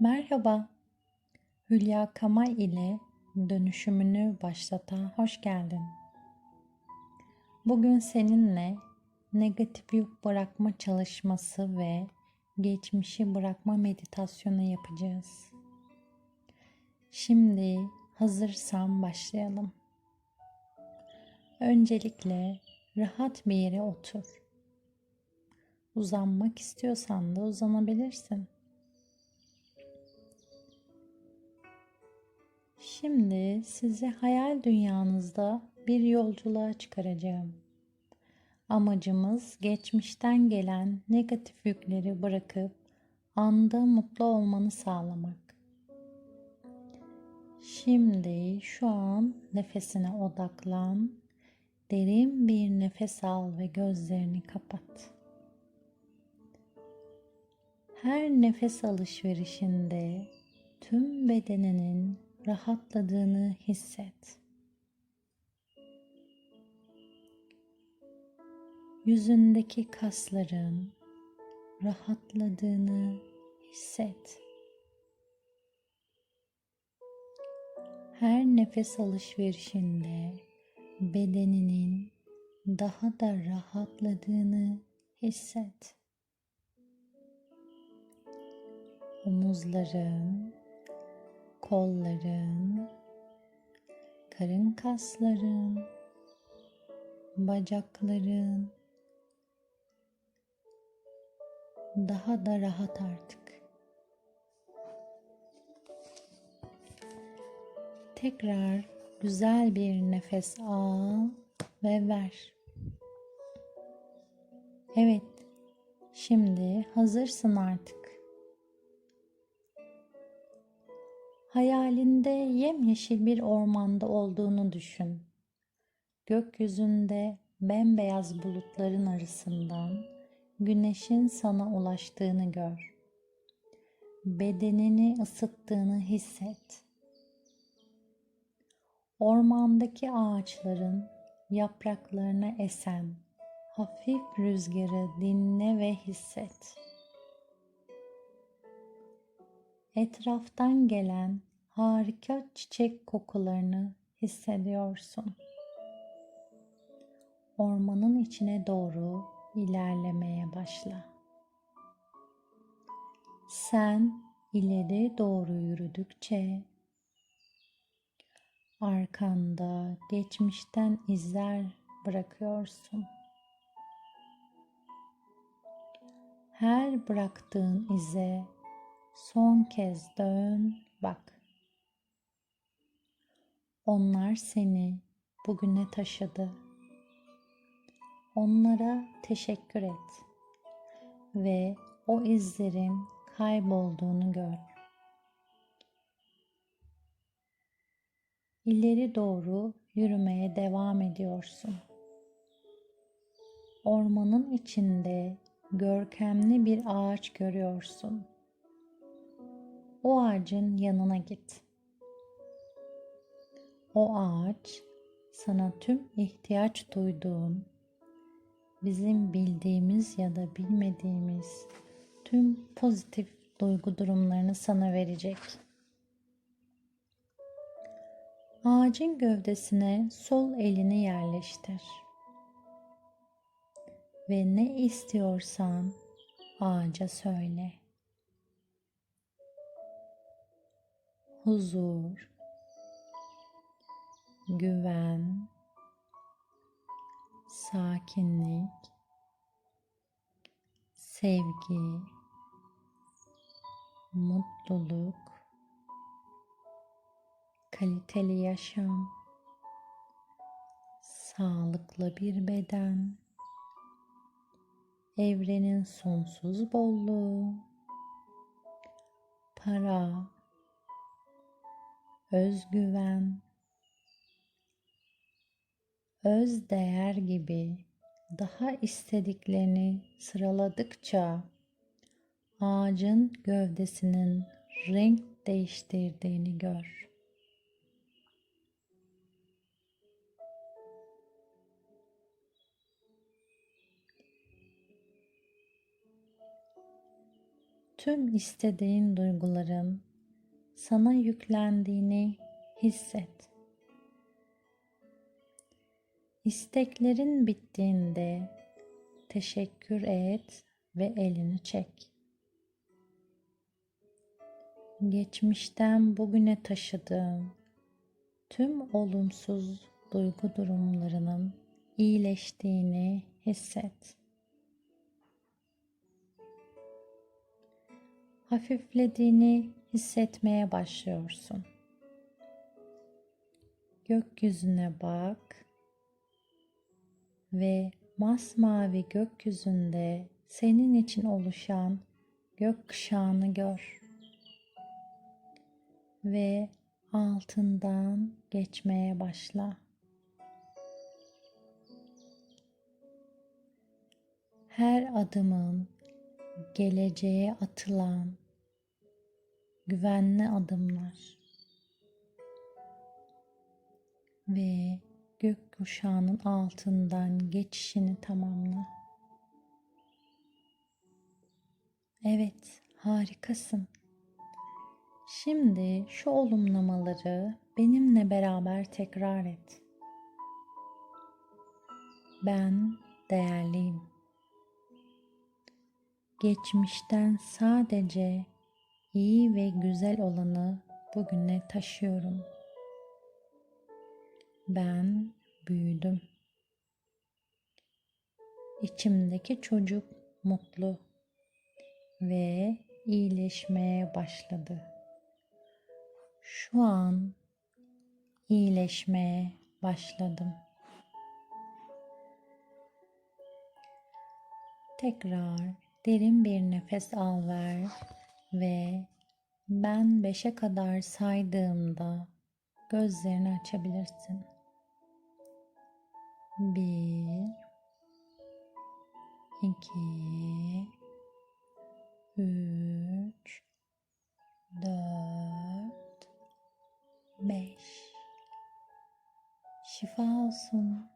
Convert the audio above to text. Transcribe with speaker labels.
Speaker 1: Merhaba, Hülya Kamay ile dönüşümünü başlata hoş geldin. Bugün seninle negatif yük bırakma çalışması ve geçmişi bırakma meditasyonu yapacağız. Şimdi hazırsan başlayalım. Öncelikle rahat bir yere otur. Uzanmak istiyorsan da uzanabilirsin. Şimdi sizi hayal dünyanızda bir yolculuğa çıkaracağım. Amacımız geçmişten gelen negatif yükleri bırakıp anda mutlu olmanı sağlamak. Şimdi şu an nefesine odaklan. Derin bir nefes al ve gözlerini kapat. Her nefes alışverişinde tüm bedeninin rahatladığını hisset. Yüzündeki kasların rahatladığını hisset. Her nefes alışverişinde bedeninin daha da rahatladığını hisset. Omuzların, kolların, karın kasların, bacakların daha da rahat artık. Tekrar güzel bir nefes al ve ver. Evet, şimdi hazırsın artık. Hayalinde yemyeşil bir ormanda olduğunu düşün. Gökyüzünde bembeyaz bulutların arasından güneşin sana ulaştığını gör. Bedenini ısıttığını hisset. Ormandaki ağaçların yapraklarına esen hafif rüzgarı dinle ve hisset. Etraftan gelen harika çiçek kokularını hissediyorsun. Ormanın içine doğru ilerlemeye başla. Sen ileri doğru yürüdükçe arkanda geçmişten izler bırakıyorsun. Her bıraktığın ize son kez dön bak. Onlar seni bugüne taşıdı. Onlara teşekkür et ve o izlerin kaybolduğunu gör. İleri doğru yürümeye devam ediyorsun. Ormanın içinde görkemli bir ağaç görüyorsun. O ağacın yanına git. O ağaç sana tüm ihtiyaç duyduğun, bizim bildiğimiz ya da bilmediğimiz tüm pozitif duygu durumlarını sana verecek. Ağacın gövdesine sol elini yerleştir. Ve ne istiyorsan ağaca söyle. Huzur, güven, sakinlik, sevgi, mutluluk, kaliteli yaşam, sağlıklı bir beden, evrenin sonsuz bolluğu, para, özgüven, öz değer gibi daha istediklerini sıraladıkça ağacın gövdesinin renk değiştirdiğini gör. tüm istediğin duyguların sana yüklendiğini hisset. İsteklerin bittiğinde teşekkür et ve elini çek. Geçmişten bugüne taşıdığın tüm olumsuz duygu durumlarının iyileştiğini hisset. Hafiflediğini hissetmeye başlıyorsun. Gökyüzüne bak ve masmavi gökyüzünde senin için oluşan gökkuşağını gör. Ve altından geçmeye başla. Her adımın geleceğe atılan güvenli adımlar ve gökkuşağının altından geçişini tamamla. Evet, harikasın. Şimdi şu olumlamaları benimle beraber tekrar et. Ben değerliyim. Geçmişten sadece iyi ve güzel olanı bugüne taşıyorum. Ben büyüdüm. İçimdeki çocuk mutlu ve iyileşmeye başladı. Şu an iyileşmeye başladım. Tekrar derin bir nefes al ver ve ben beşe kadar saydığımda gözlerini açabilirsin. Bir, iki, üç, dört, beş. Şifa olsun.